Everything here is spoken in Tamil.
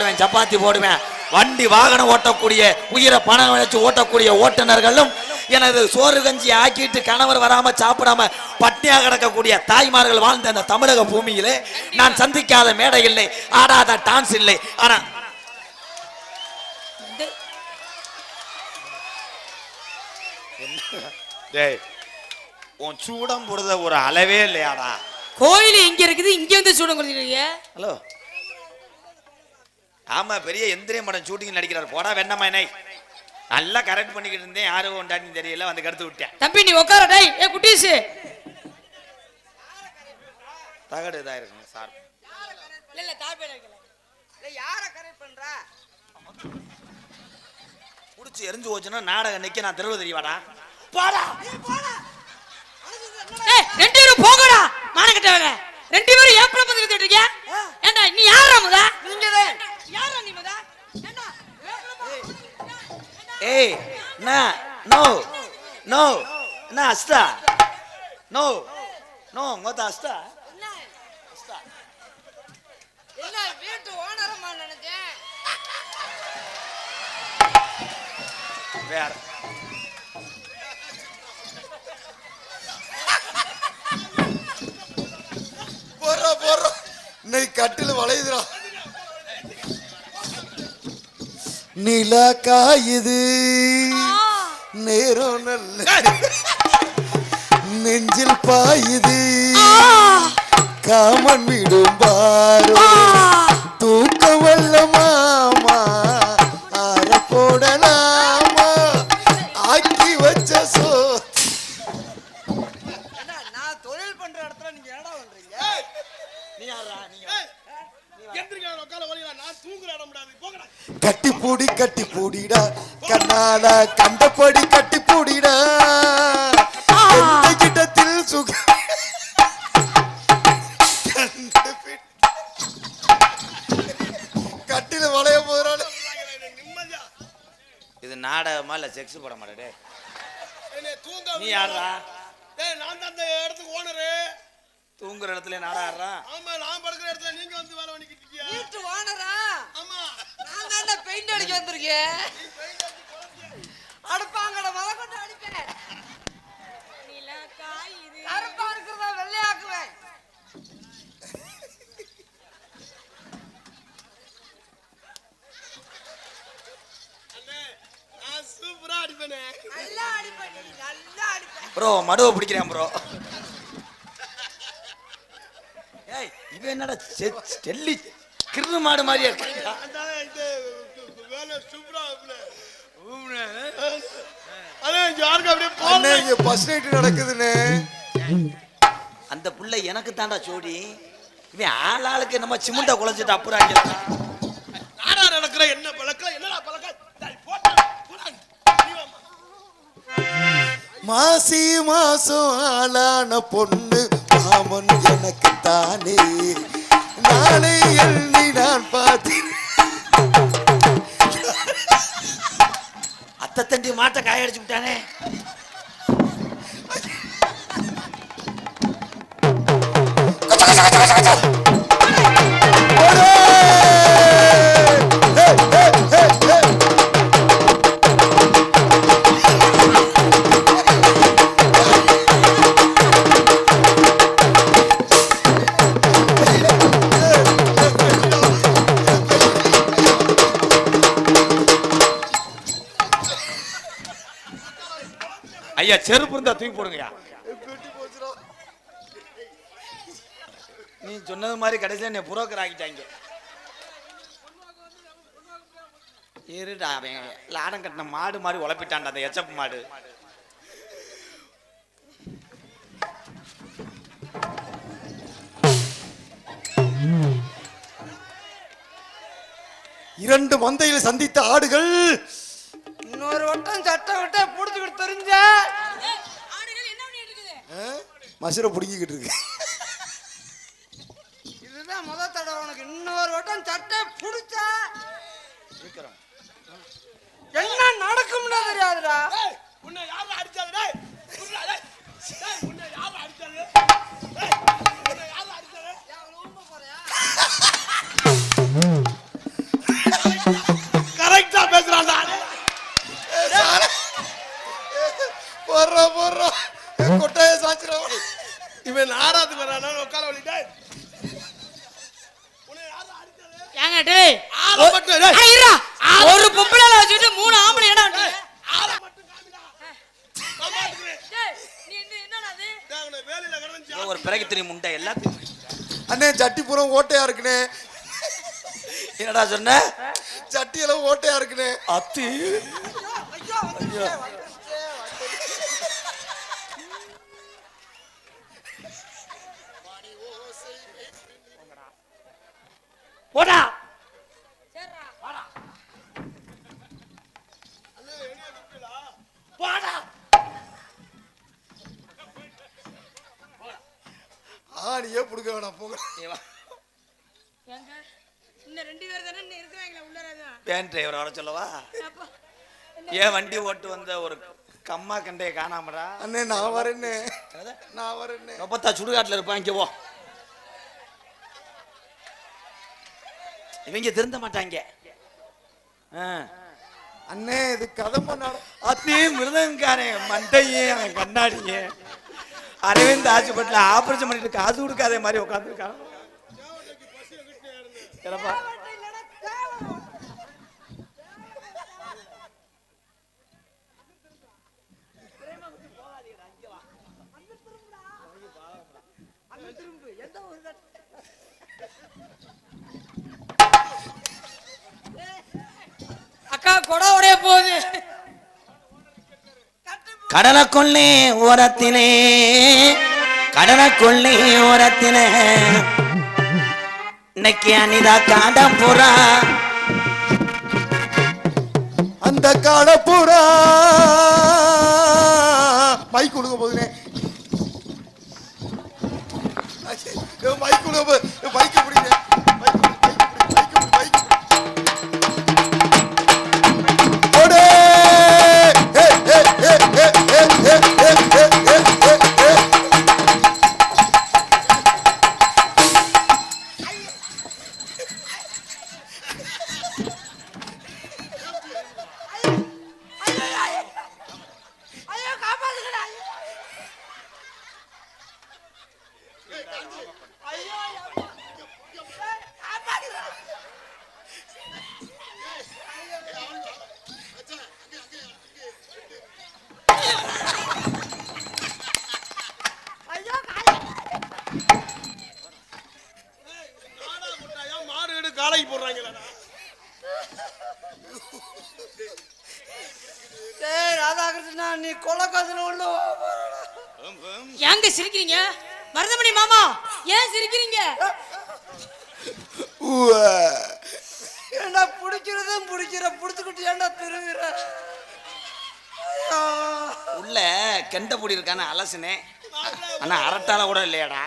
போடுவேன் சப்பாத்தி போடுவேன். வண்டி வாகனம் ஓட்டக்கூடிய உயிரை பணம் வச்சு ஓட்டக்கூடிய ஓட்டுநர்களும் எனது சோறு கஞ்சி ஆக்கிட்டு கணவர் வராம சாப்பிடாம பட்டியா கிடக்கக்கூடிய தாய்மார்கள் வாழ்ந்த அந்த தமிழக பூமியிலே நான் சந்திக்காத மேடை இல்லை ஆடாத டான்ஸ் இல்லை. ஆனா டேய் உன் சூடம் போடுறத ஒரு அளவே இல்லையாடா? கோயில் இங்க இருக்குது? இங்க வந்து சூடம் கொடுத்துருக்கீங்க ஹலோ. ஆமா பெரிய எந்திரிய படம் ஷூட்டிங் நடிக்கிறார். போடா வெண்ணமாயினை நல்லா கரெக்ட் பண்ணிக்கிட்டு இருந்தேன். யாரும் உண்டாட்டின்னு தெரியல வந்து கடுத்து விட்டேன். தம்பி நீ உட்கார டேய். ஏ குட்டீஸ். தகடு இதா இருக்குங்க சார். இல்ல இல்ல தாழ்பேட வைக்கல. யார கரெக்ட் பண்ற? புடிச்சு எரிஞ்சு போச்சுன்னா நாடகம் நிக்க நான் தெருவு தெரியவாடா போடா! ஏய் ரெண்டு பேரும் போங்கடா. மானங்கட்ட வேலை. ரெண்டு பேரும் ஏன் பத்தி கத்திட்டு இருக்கீங்க? ஏண்டா நீ யாரா முத நீங்க யாரா நீ முத ஏண்டா ஏய். நா நோ. நோ. நா அஸ்தா? நோ. நோ மொத்த அஸ்தா? வேற. போறா போறா. இன்னைக்கு கட்டில வளையுதுடா. நிலா காயுது நேரம் நல்ல நெஞ்சில் பாயுது. காமன் விடும் பாரோ. கண்ணால கண்டபடி கட்டி பூடிடா கிட்டத்தில் சுக கட்டில வளைய போறாள். இது நாடகமா இல்ல செக்ஸ் படம் மாட்டே என்னை தூங்க நீ. யாரா டேய், நான் தான் அந்த இடத்துக்கு ஓனரு. தூங்குற இடத்துல ஆடுறான் ஆமா நான் படுக்கிற இடத்துல நீங்க வந்து வேலை பண்ணிக்கிட்டு இருக்கீங்க வீட்டு ஓனரா? ஆமா. நான் தான் பெயிண்ட் அடிக்க வந்திருக்கேன். அடுப்பாங்கட மலை கொண்டு அடிப்பேன். கருப்பா இருக்கிறதா வெள்ளையாக்குவேன். அண்ணே நான் சூப்பரா அடிப்பேனே. நல்லா அடிப்பேன் நீ நல்லா அடிப்பேன். ப்ரோ மடுவை பிடிக்கிறேன் ப்ரோ. ஏய் இவன் என்னடா செல்லி கிருது மாடு மாதிரியே இருக்கா? அதான் இது வேலை சூப்பரா இருக்குல்ல. அண்ணே இங்க யாருக்கு அப்படியே அண்ணே போன இங்க பஸ் நைட் நடக்குதுண்ணே. அந்த புள்ள எனக்கு தாண்டா சோடி இவன் ஆள் ஆளுக்கு நம்ம சிமுண்டை குழஞ்சிட்டு அப்புறம் நாடா நடக்கிற என்ன பழக்கம்? என்னடா பழக்கம். மாசி மாசம் ஆளான பொண்ணு மாமன் எனக்கு தானே. நாளை எண்ணி மாட்டை காயடிச்சு விட்டானே ஐயா செருப்பு இருந்தா தூக்கி போடுங்கய்யா. நீ சொன்னது மாதிரி கடைசியில் என்னை புரோக்கர் ஆக்கிட்டாங்க. இருடா அவன் லாடம் கட்டின மாடு மாதிரி உழப்பிட்டான்டா அந்த எச்சப்பு மாடு. இரண்டு மந்தையில் சந்தித்த ஆடுகள் இன்னொரு வட்டம் சட்டம் விட்டா புடிச்சுக்கிட்டு தெரிஞ்ச மசுரை பிடுங்கிக்கிட்டு இருக்கு. இதுதான் முத தடவை உனக்கு இன்னொரு வட்டம் சட்டை புடிச்சா. என்ன நடக்கும்னா போடுறா போடுறா கொட்டாய சாச்சிரும் இவன் நாடாத்துக்கு வரானா உட்கார வழிட்டா ஏங்க டேய். ஆளை மட்டும் டேய். ஒரு பொம்பளை வச்சுட்டு மூணு ஆம்பளை ஏடா வந்தீங்க? ஆளை மட்டும் காமிடா. நான் பாத்துக்கிறேன் டேய், நீ என்ன- என்னடா அது? டேய், உன்னை வேலையில கிடந்துச்சு ஒரு பிறகு தெரியும் முண்டை எல்லாத்தையும் அண்ணே சட்டி பூரம் ஓட்டையா இருக்குனே என்னடா சொன்ன? சட்டி எல்லாம் ஓட்டையா இருக்குனே அத்தி. போடா. ஆணியே புடுக்க வேணாம் தான். வேன் டிரைவர் வர சொல்லவா? ஏன் வண்டி ஓட்டு வந்த ஒரு கம்மா கண்டைய காணாமடா? அண்ணே நான் வரேன்னே. நான் வரேன்னே. சுடுகாட்டுல இருப்பான் இங்க போ. இவங்க திருந்த மாட்டாங்க. அண்ணே இது கதை பண்ணாட அத்தி மிருதங்காரன் மண்டையும் அவன் கண்ணாடிங்க அரவிந்த் ஹாஸ்பிட்டல் ஆபரேஷன் பண்ணிட்டு காசு கொடுக்காத மாதிரி உட்காந்துருக்கான் சிறப்பா அக்கா கடலை கொள்ளி ஓரத்திலே கடலை கொள்ளி ஓரத்திலே. இன்னைக்கு அனிதா காடப்புறா அந்த காடப்புறா மைக் கொடுக்க போதுனே. மைக் கொடுக்க மைக் பிடிங்க ராதாகிருஷ்ணா நீ கொலக்கத்துல உள்ள. ஏங்க சிரிக்கிறீங்க? மருதமணி மாமா ஏன் சிரிக்கிறீங்க. ஏன்டா பிடிக்கிறதும் பிடிக்கிற பிடிச்சுக்கிட்டு ஏன்டா திரும்புற உள்ள கெண்ட பொடி இருக்கான அலசுனே. ஆனா அரட்டால கூட இல்லையாடா?